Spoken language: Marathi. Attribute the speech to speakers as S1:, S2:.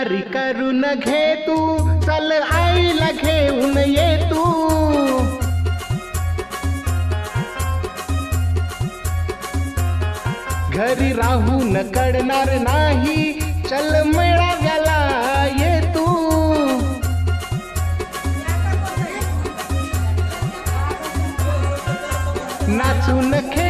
S1: तयारी करून घे तू. चल आईला घेऊन ये तू. घरी राहून कडणार नाही. चल मेळाव्याला ये तू. नाचून खेळून